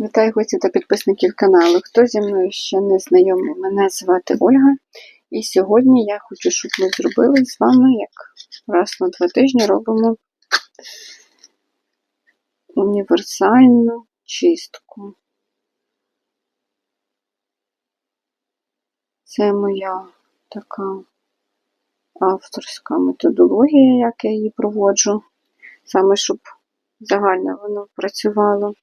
Вітаю гостів та підписників каналу. Хто зі мною ще не знайомий, мене звати Ольга. І сьогодні я хочу, щоб ми зробили з вами, як раз на два тижні робимо універсальну чистку. Це моя така авторська методологія, як я її проводжу, саме щоб загально воно працювало.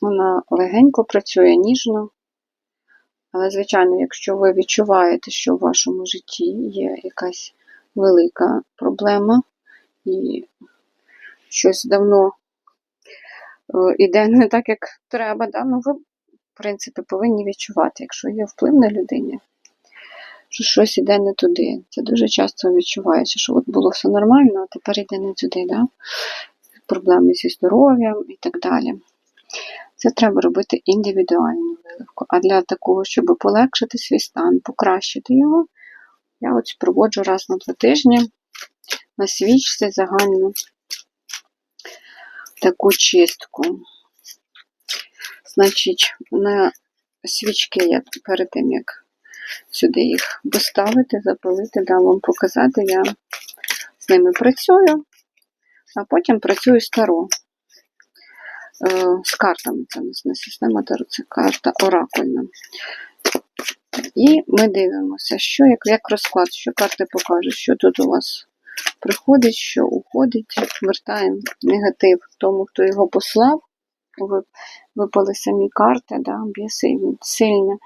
Вона легенько працює, ніжно. Але, звичайно, якщо ви відчуваєте, що в вашому житті є якась велика проблема і щось давно е, іде не так, як треба, да? ну ви, в принципі, повинні відчувати, якщо є вплив на людині, що щось іде не туди. Це дуже часто відчувається, що от було все нормально, а тепер йде не туди. Да? Проблеми зі здоров'ям і так далі. Це треба робити індивідуальну виливку. А для такого, щоб полегшити свій стан, покращити його, я от проводжу раз на два тижні на свічці загальну таку чистку. Значить, на свічки я перед тим, як сюди їх поставити, запалити, дам вам показати, я з ними працюю, а потім працюю стару. З картами це нас не система Таро, це карта оракульна. І ми дивимося, що як, як розклад, що карти покажуть, що тут у вас приходить, що уходить. Вертаємо негатив тому, хто його послав. Випали самі карти, да, сильне,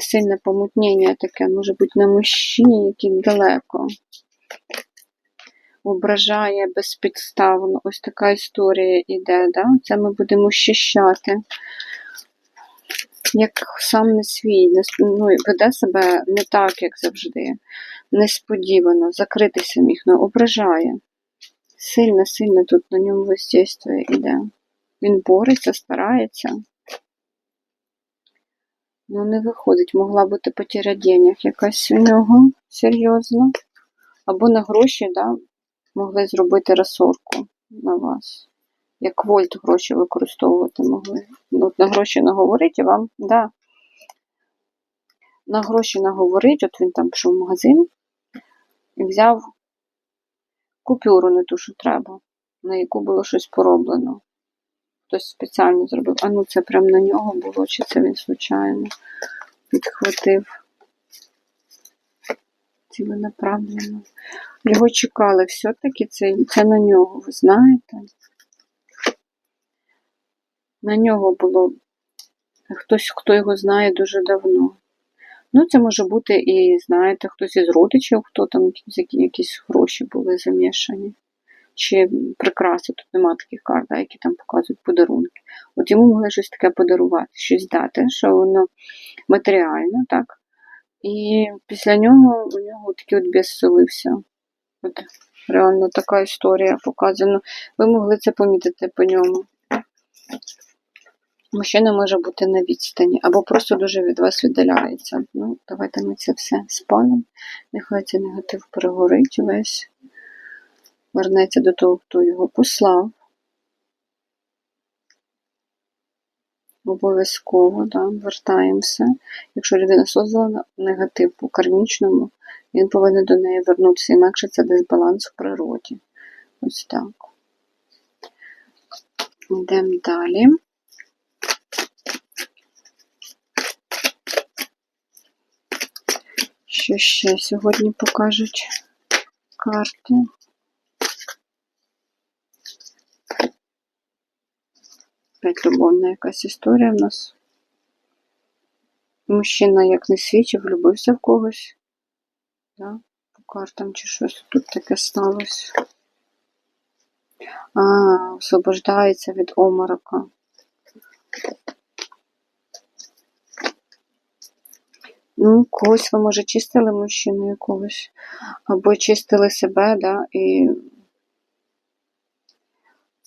сильне помутнення таке, може бути на мужчині, який далеко ображає безпідставно. Ось така історія йде. Да? Це ми будемо очищати. Як сам не свій, не, ну, веде себе не так, як завжди. Несподівано, закритися міг, ну, ображає. Сильно-сильно тут на ньому воздействие йде. Він бореться, старається. Ну, не виходить, могла бути потеря денег якась у нього серйозно. Або на гроші, да, могли зробити розсорку на вас. Як вольт гроші використовувати могли. Ну, на гроші наговорить і вам, да. На гроші наговорить, от він там пішов в магазин і взяв купюру, не ту, що треба, на яку було щось пороблено. Хтось спеціально зробив. А ну це прям на нього було, чи це він случайно підхватив ціленаправленно. Його чекали все-таки це, це на нього, ви знаєте? На нього було хтось, хто його знає дуже давно. Ну, це може бути і, знаєте, хтось із родичів, хто там якісь гроші були замішані. Чи прикраси, тут нема таких карт, які там показують подарунки. От йому могли щось таке подарувати, щось дати, що воно матеріально, так? І після нього у нього такий от біс селився. От реально така історія показана. Ви могли це помітити по ньому. Мужчина може бути на відстані, або просто дуже від вас віддаляється. Ну, давайте ми це все спалимо. Нехай цей негатив перегорить весь. Вернеться до того, хто його послав. Обов'язково да, вертаємося. Якщо людина создала негатив по кармічному, він повинен до неї вернутися, інакше це дисбаланс в природі. Ось так. Йдемо далі. Що ще сьогодні покажуть карти? Опять любовна якась історія в нас. Мужчина як не свічив, влюбився в когось. Да? По картам чи щось тут таке сталося. А, освобождається від оморока. Ну, когось ви, може, чистили мужчину якогось, або чистили себе, да, і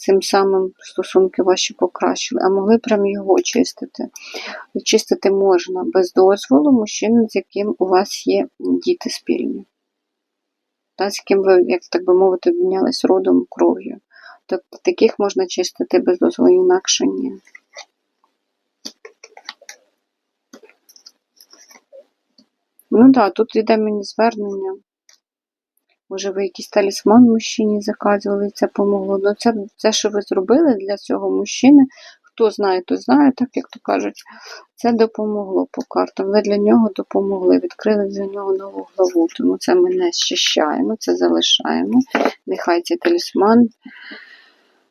цим самим стосунки ваші покращили, а могли прям його чистити. Чистити можна без дозволу мужчини, з яким у вас є діти спільні. Та, з яким ви, як так би мовити, обмінялись родом кров'ю. Тобто таких можна чистити без дозволу, інакше ні. Ну так, да, тут йде мені звернення. Може, ви якийсь талісман мужчині заказували, і це помогло. Ну, це, це, що ви зробили для цього мужчини, хто знає, то знає, так як то кажуть, це допомогло по картам. Ви для нього допомогли, відкрили для нього нову главу. Тому це ми не щищаємо, це залишаємо. Нехай цей талісман,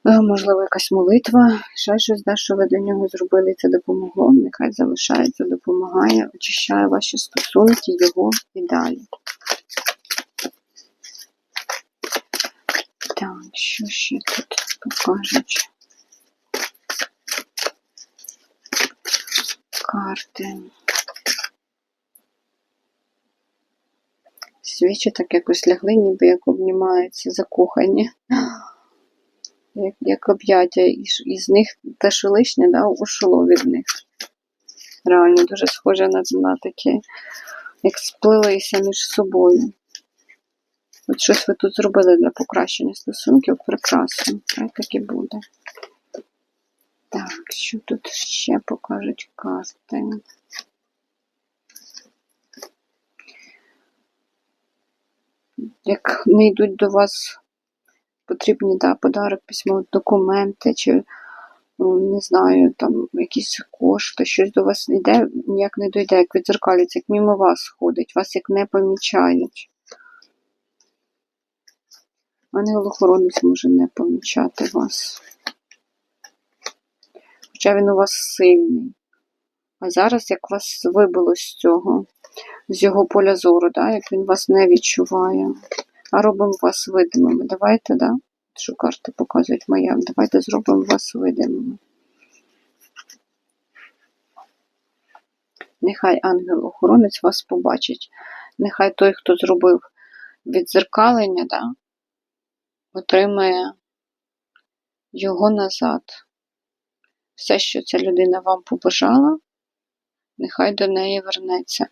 е, можливо, якась молитва, ще щось, да, що ви для нього зробили, і це допомогло. Нехай залишається, допомагає, очищає ваші стосунки, його і далі. Так, що ще тут покажуть? Карти. Свічі так якось лягли, ніби як обнімаються, закохані. Як, як об'яття, і, і з них те, що лишнє, да, ушло від них. Реально дуже схоже на, на таке, як сплилися між собою. От щось ви тут зробили для покращення стосунків, прекрасно. Хай так і буде. Так, що тут ще покажуть карти? Як не йдуть до вас потрібні да, подарок, письмо, документи, чи ну, не знаю, там якісь кошти, щось до вас йде, ніяк не дойде, як відзеркалюється, як мимо вас ходить, вас як не помічають. Ангел-охоронець може не помічати вас. Хоча він у вас сильний. А зараз як вас вибило з цього, з його поля зору, да? як він вас не відчуває, а робимо вас видимими. Давайте, да? що карти показують моя, давайте зробимо вас видимими. Нехай ангел-охоронець вас побачить. Нехай той, хто зробив відзеркалення, да, отримає його назад. Все, що ця людина вам побажала, нехай до неї вернеться.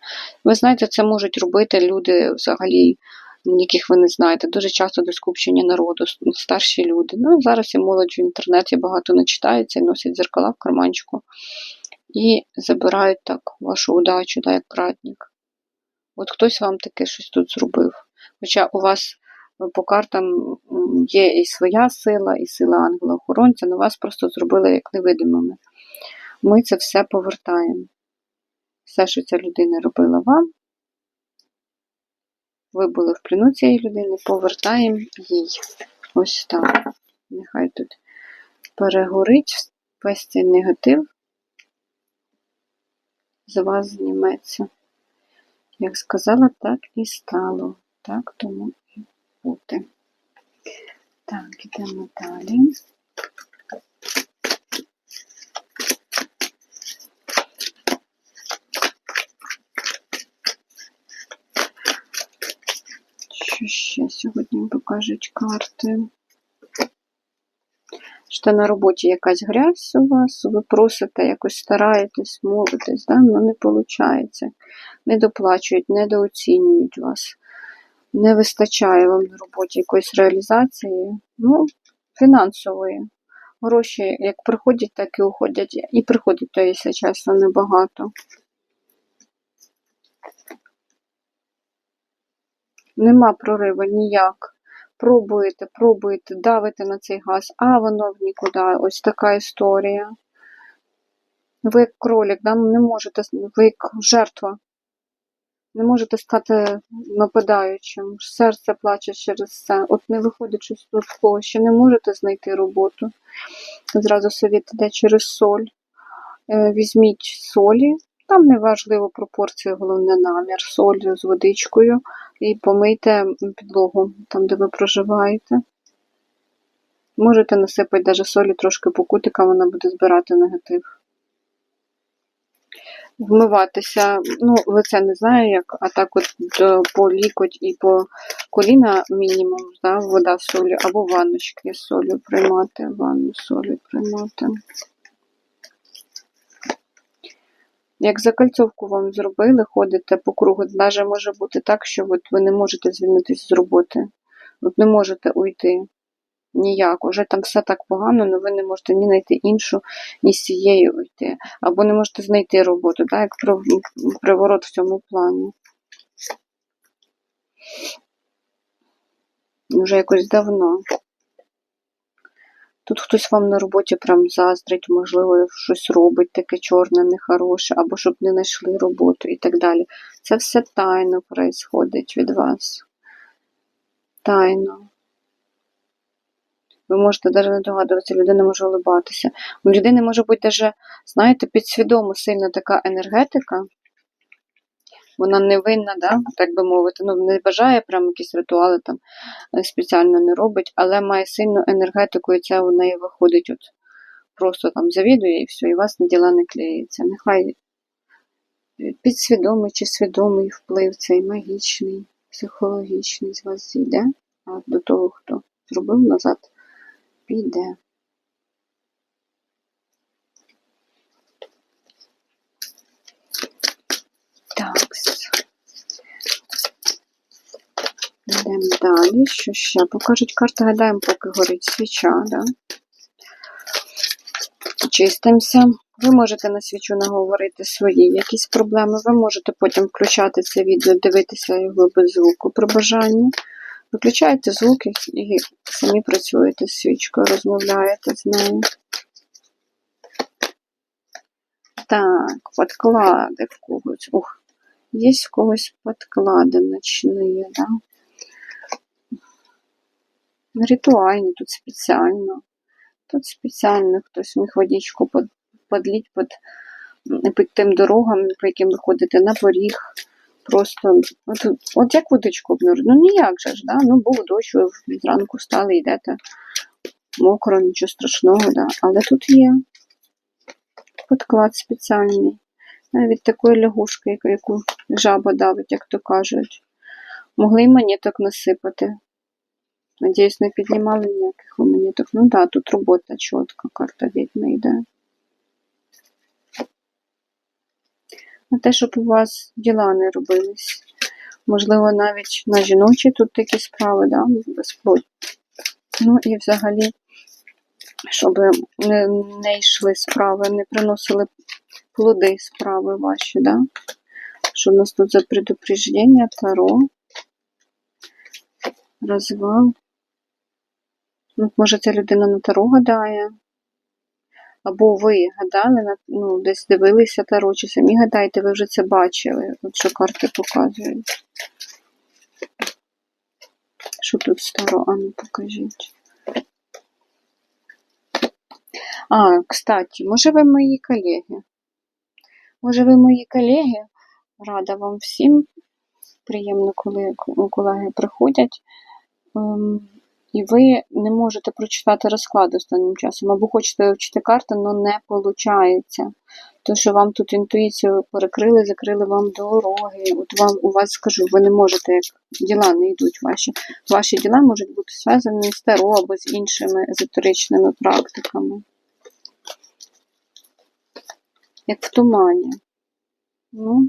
Ви знаєте, це можуть робити люди взагалі, яких ви не знаєте. Дуже часто до скупчення народу, старші люди. Ну, зараз і молодь в інтернеті багато не читається і носять зеркала в карманчику. І забирають так вашу удачу, да, як крадник. От хтось вам таке щось тут зробив. Хоча у вас по картам є і своя сила, і сила ангела-охоронця, але вас просто зробили як невидимими. Ми це все повертаємо. Все, що ця людина робила вам, ви були в пліну цієї людини, повертаємо їй. Ось так. Нехай тут перегорить весь цей негатив, з вас зніметься. Як сказала, так і стало. Так тому і бути. Так, йдемо далі. Що ще сьогодні покажуть карти? Що на роботі якась грязь у вас, ви просите, якось стараєтесь, молитесь, да? але не виходить. Не доплачують, недооцінюють вас. Не вистачає вам на роботі якоїсь реалізації, ну, фінансової. Гроші як приходять, так і уходять. І приходить то, якщо чесно, небагато. Нема прориву ніяк. Пробуєте, пробуєте, давите на цей газ, а воно в нікуди. Ось така історія. Ви як кролик, да? не можете, ви як жертва. Не можете стати нападаючим. Серце плаче через це. От не виходить щось тут в що не можете знайти роботу. Зразу совіт іде через соль. Е, Візьміть солі, там не важливо пропорція, головне намір, соль з водичкою і помийте підлогу там, де ви проживаєте. Можете насипати навіть солі трошки по кутикам, вона буде збирати негатив. Вмиватися, ну, лице не знаю як, а так от е, по лікоть і по коліна мінімум, да, вода з солі, або ванночки з солью приймати, ванну з солью приймати. Як закальцовку вам зробили, ходите по кругу, навіть може бути так, що от ви не можете звільнитись з роботи, от не можете уйти. Ніяк. Уже там все так погано, але ви не можете ні знайти іншу, ні з цією йти. Або не можете знайти роботу, так, як приворот в цьому плані. Вже якось давно. Тут хтось вам на роботі прям заздрить, можливо, щось робить таке чорне, нехороше, або щоб не знайшли роботу і так далі. Це все тайно происходить від вас. Тайно. Ви можете навіть не догадуватися, людина може улибатися. У людини може бути даже, знаєте, підсвідомо сильна така енергетика. Вона не винна, да? так би мовити, ну не бажає прям якісь ритуали там е, спеціально не робить, але має сильну енергетику, і це у неї виходить от просто там завідує і все, і вас на діла не клеїться. Нехай е, підсвідомий чи свідомий вплив цей магічний, психологічний з вас зійде, а до того, хто зробив назад, піде. Так. Йдемо далі. Що ще? Покажуть карти, гадаємо, поки горить свіча, да? Чистимося. Ви можете на свічу наговорити свої якісь проблеми. Ви можете потім включати це відео, дивитися його без звуку при бажанні. Виключаєте звуки і самі працюєте з свічкою, розмовляєте з нею. Так, подклади в когось. Ух, є в когось подклади ночні, да? Ритуальні, тут спеціально. Тут спеціально хтось міг водичку подліть під, під тим дорогам, по яким ви ходите на поріг. Просто, от, от як водичку обнаружити? Ну ніяк же ж, да? ну був дощ, ви зранку встали, йдете мокро, нічого страшного, да? але тут є подклад спеціальний. Навіть такої лягушки, яку- жаба давить, як то кажуть. Могли й монеток насипати. Надіюсь, не піднімали ніяких монеток. Ну так, да, тут робота чітка, карта відьми йде. На те, щоб у вас діла не робились. Можливо, навіть на жіночі тут такі справи, да, безплодь. Ну і взагалі, щоб не, не йшли справи, не приносили плоди справи ваші, да? Що в нас тут за предупреждення, таро, розвал. Ну, може, ця людина на таро гадає. Або ви гадали, ну, десь дивилися таро, чи самі гадаєте, ви вже це бачили. От що карти показують. Що тут старо? А ну покажіть. А, кстати, може ви мої колеги? Може ви мої колеги? Рада вам всім. Приємно, коли колеги приходять. І ви не можете прочитати розклад останнім часом, або хочете вивчити карти, але не виходить. То, що вам тут інтуїцію перекрили, закрили вам дороги. От вам у вас скажу, ви не можете, як діла не йдуть ваші. Ваші діла можуть бути зв'язані з таро або з іншими езотеричними практиками. Як в тумані. Ну,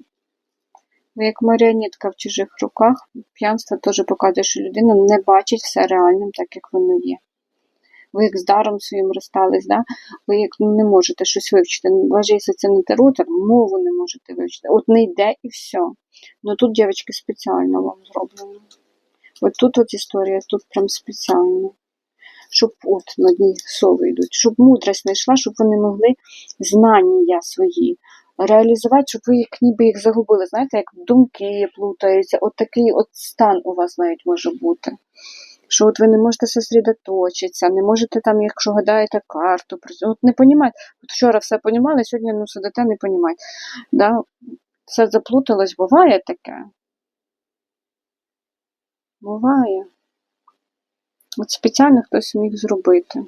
як маріонетка в чужих руках, п'янство теж показує, що людина не бачить все реальним, так як воно є. Ви як з даром своїм розстались, да? ви як ну, не можете щось вивчити. Якщо це не так мову не можете вивчити. От не йде і все. Ну тут, дівчатки, спеціально вам зроблено. От тут от історія, тут прям спеціально. Щоб от на дні сови йдуть, щоб мудрость знайшла, щоб вони могли знання свої реалізувати, щоб ви як ніби їх загубили. Знаєте, як думки плутаються, от такий от стан у вас навіть може бути. Що от ви не можете сосредоточитися, не можете там, якщо гадаєте карту, от не понімаєте. От вчора все понімали, сьогодні ну, сидите, не понімаєте. Да? Все заплуталось, буває таке. Буває. От спеціально хтось міг зробити.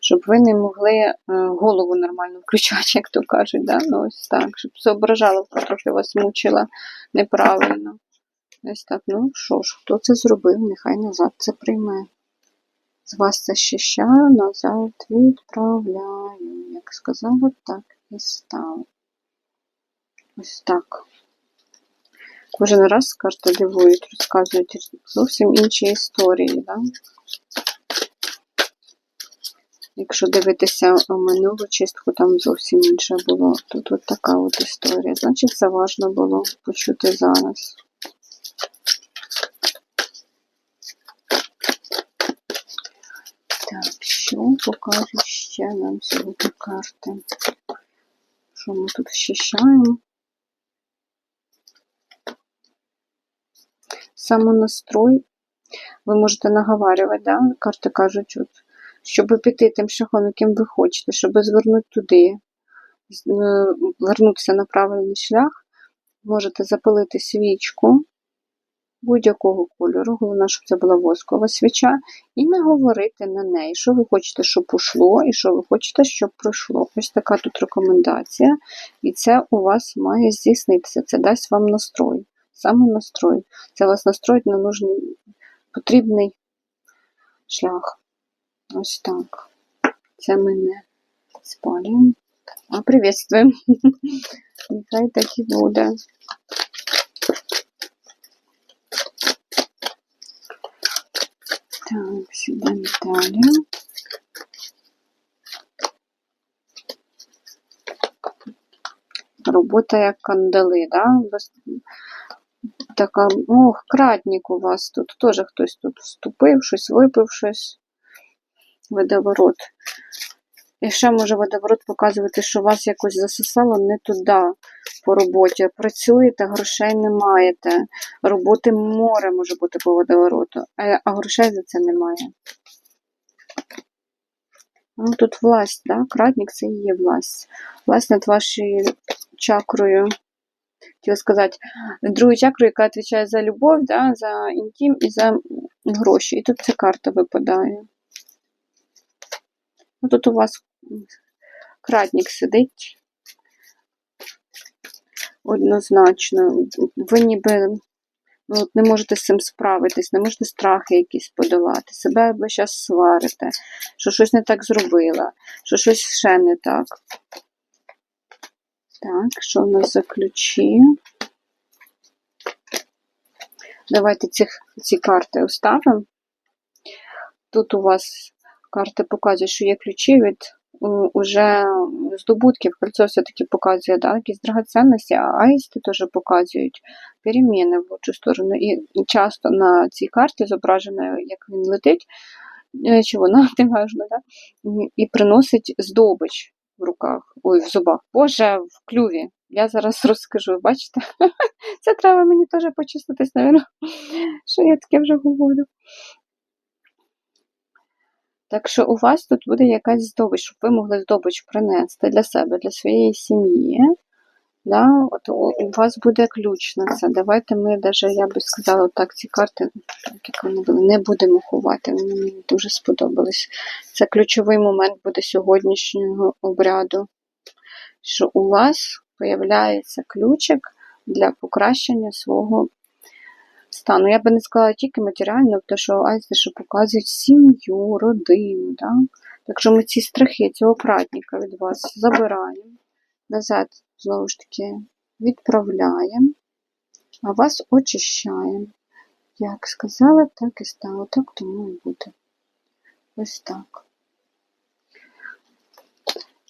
Щоб ви не могли е, голову нормально включати, як то кажуть, да? ну, ось так, щоб зображаловка трохи вас мучила неправильно. Ось так, ну що ж, хто це зробив, нехай назад це прийме. З вас це щищаю, назад відправляю. Як сказала, так і стало. Ось так. Кожен раз карти дивують, розказують зовсім інші історії, да? Якщо дивитися минулу чистку, там зовсім інше було. Тут от така от історія. Значить, це важливо було почути зараз. Так, що покажуть ще нам сьогодні карти? Що ми тут вщищаємо? Самонастрой. Ви можете наговарювати, да? карти кажуть, от, щоб піти тим шляхом, яким ви хочете, щоб звернути туди, е, вернутися на правильний шлях, можете запалити свічку будь-якого кольору, головне, щоб це була воскова свіча, і наговорити на неї, що ви хочете, щоб ушло, і що ви хочете, щоб пройшло. Ось така тут рекомендація, і це у вас має здійснитися. Це дасть вам настрой. Саме настрой. Це вас настроїть на нужний, потрібний шлях. Ось так. Це ми не спалюємо. А приветствуємо. Нехай так і буде. Так, сюди далі. Робота як кандали, да? Така, ох, кратник у вас тут. Теж хтось тут вступив, щось випив, щось. Водоворот. І ще може водоворот показувати, що вас якось засосало не туди по роботі. Працюєте, грошей не маєте. Роботи море може бути по водовороту, а, грошей за це немає. Ну, тут власть, да? Кратник це і є власть. Власть над вашою чакрою. Хотіла сказати, другою чакрою, яка відповідає за любов, да? за інтим і за гроші. І тут ця карта випадає. Ну, тут у вас кратник сидить. Однозначно. Ви ніби ну, не можете з цим справитись, не можете страхи якісь подолати. Себе ви зараз сварите, що щось не так зробила, що щось ще не так. Так, що в нас за ключі? Давайте ці, ці карти оставимо. Тут у вас карти показують, що є ключі від е, уже здобутків. Кольцо все-таки показує да, якісь драгоценності, а аїсти теж показують переміни в лучшу сторону. І часто на цій карті зображено, як він летить, е, чи вона неважно, да? і приносить здобич в руках, ой, в зубах. Боже, в клюві. Я зараз розкажу, бачите? Це треба мені теж почиститись, навіть, що я таке вже говорю. Так що у вас тут буде якась здобич, щоб ви могли здобич принести для себе, для своєї сім'ї. Да? От у вас буде ключ на це. Давайте ми, даже, я би сказала, так, ці карти, так вони були, не будемо ховати. Мені дуже сподобались. Це ключовий момент буде сьогоднішнього обряду. Що у вас появляється ключик для покращення свого стану. Я би не сказала тільки матеріально, тому що айсти, що показують сім'ю, родину. Да? Так що ми ці страхи, цього пратника від вас забираємо, назад, знову ж таки, відправляємо, а вас очищаємо. Як сказала, так і стало. Так тому і буде. Ось так.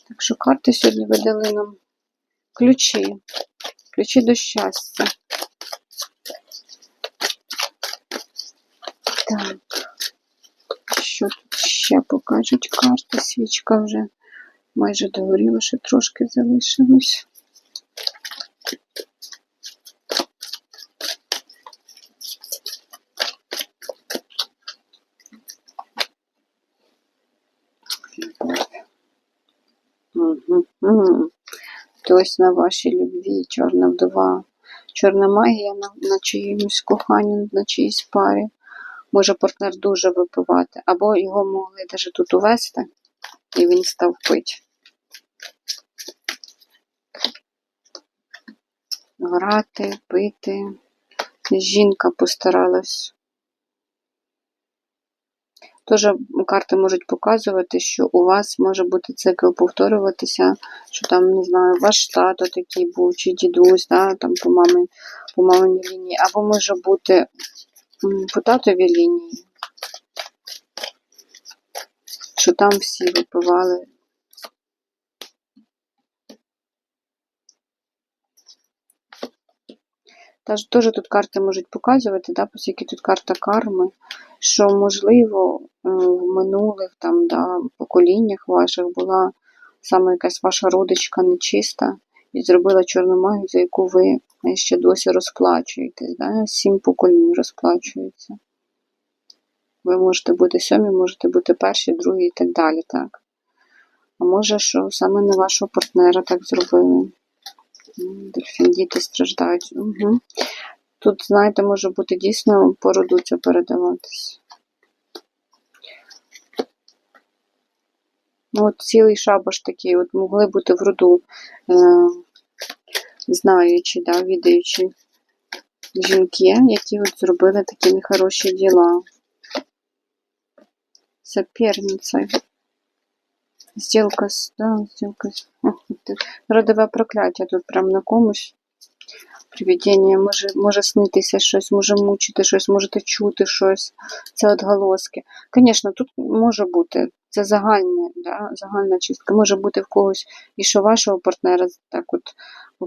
Так що карти сьогодні видали нам ключі. Ключі до щастя. Так. Що тут ще покажуть карти? Свічка вже майже догоріла, ще трошки залишилось. Угу. Угу. Хтось на вашій любві, чорна вдова, чорна магія на, на чиїмось коханні, на чиїсь парі. Може партнер дуже випивати, або його могли навіть тут увести, і він став пити. Грати, пити. Жінка постаралась. Теж карти можуть показувати, що у вас може бути цикл повторюватися, що там, не знаю, ваш тато такий був, чи дідусь, да, там по мамі, по маминій лінії, або може бути по татовій лінії. що там всі випивали. Тож теж тут карти можуть показувати, да, оскільки тут карта карми, що, можливо, е, в минулих там, да, поколіннях ваших була саме якась ваша родичка нечиста і зробила чорну магію, за яку ви ще досі розплачуєтесь. Да? Сім поколінь розплачується. Ви можете бути сьомі, можете бути перші, другі і так далі. так. А може, що саме на вашого партнера так зробили. Дельфін, діти страждають. Угу. Тут, знаєте, може бути дійсно по роду це передаватись. Ну, от цілий шабаш такий, от могли бути в роду, е, знаючи, да, відаючи жінки, які от зробили такі нехороші діла. Соперниця. Сделка з, да, сделка з. Родове прокляття тут прям на комусь. Привідіння може, може снитися щось, може мучити щось, можете чути щось. Це отголоски. Звісно, тут може бути. Це загальне, да, загальна чистка. Може бути в когось і що вашого партнера так от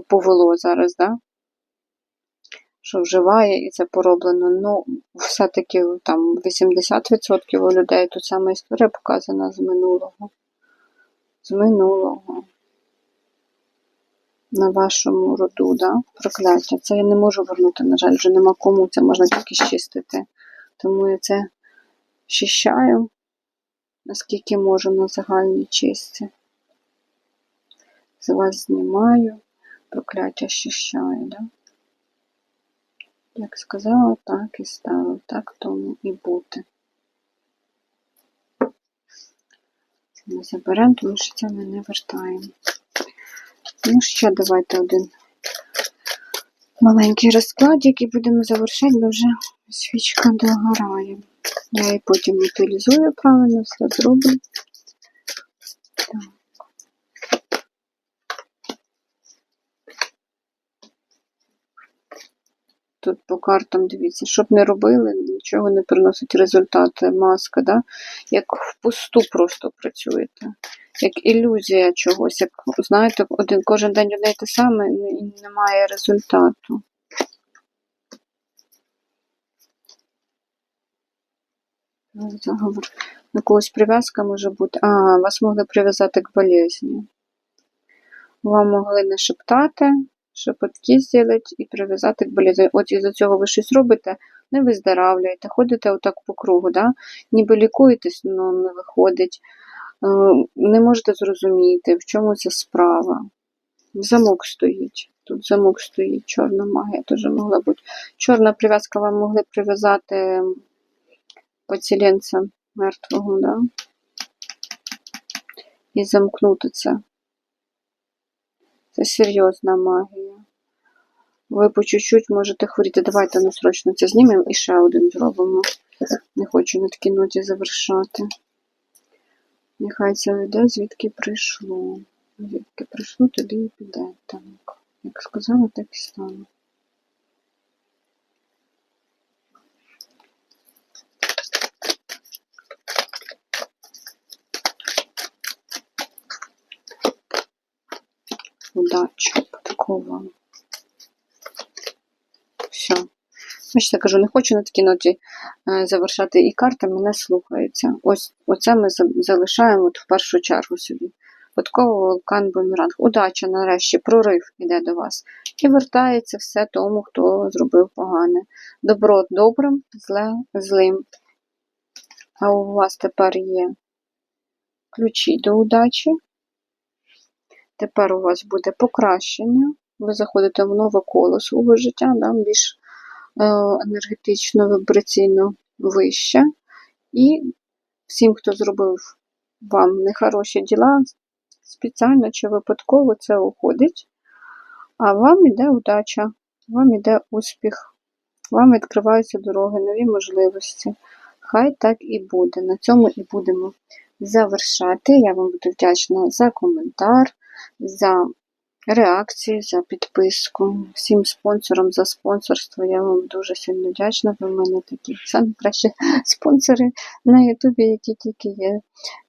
повело зараз, да? що вживає і це пороблено. Ну, все-таки там 80% у людей тут саме історія показана з минулого. З минулого. На вашому роду, да? прокляття. Це я не можу вернути, на жаль, вже нема кому, це можна тільки щистити. Тому я це щищаю, наскільки можу на загальній чисті. З вас знімаю, прокляття щищаю, да? Як сказала, так і стало, так тому і бути. Це заберемо, тому що це ми не вертаємо. Ну, ще давайте один маленький розклад, який будемо завершати, бо вже свічка догорає. Я її потім утилізую правильно, все зроблю. Тут по картам дивіться, щоб не робили, нічого не приносить результати. Маска, да? як в пусту просто працюєте. Як ілюзія чогось, як знаєте, один кожен день одне й те саме і немає результату. На когось прив'язка може бути. А, вас могли прив'язати к болезні. Вам могли не шептати, шепотки зробити і прив'язати к болезні. От із-за цього ви щось робите, не виздоравлюєте, ходите отак по кругу, да? ніби лікуєтесь, але не виходить. Е, Не можете зрозуміти, в чому ця справа. Замок стоїть. Тут замок стоїть, чорна магія теж могла бути. Чорна прив'язка вам могли прив'язати поціленця мертвого, да? І замкнути це. Це серйозна магія. Ви по чуть-чуть можете хворіти. Давайте ну, срочно це знімемо і ще один зробимо. Не хочу на такій ноті завершати. Нехай це йде, звідки прийшло. Звідки прийшло, туди і піде. Так. Як сказала, так і стало. Удачі, подкова. Все. Бачите, кажу, не хочу на такій ноті е, завершати і карта мене слухається. Ось оце ми залишаємо от в першу чергу собі. Подково вулкан бумеранг. Удача, нарешті, прорив іде до вас. І вертається все тому, хто зробив погане. Добро добрим, зле злим. А у вас тепер є ключі до удачі. Тепер у вас буде покращення. Ви заходите в нове коло свого життя, да, більш е, енергетично, вібраційно вище. І всім, хто зробив вам нехороші діла, спеціально чи випадково це уходить. А вам іде удача, вам іде успіх, вам відкриваються дороги, нові можливості. Хай так і буде. На цьому і будемо завершати. Я вам буду вдячна за коментар, за реакції, за підписку. Всім спонсорам за спонсорство. Я вам дуже сильно вдячна. Ви в мене такі самі кращі спонсори на Ютубі, які тільки є.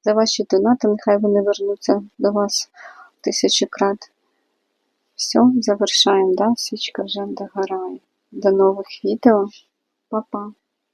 За ваші донати, нехай вони вернуться до вас тисячі крат. Все, завершаємо, да? Свічка вже догорає. До нових відео. Па-па.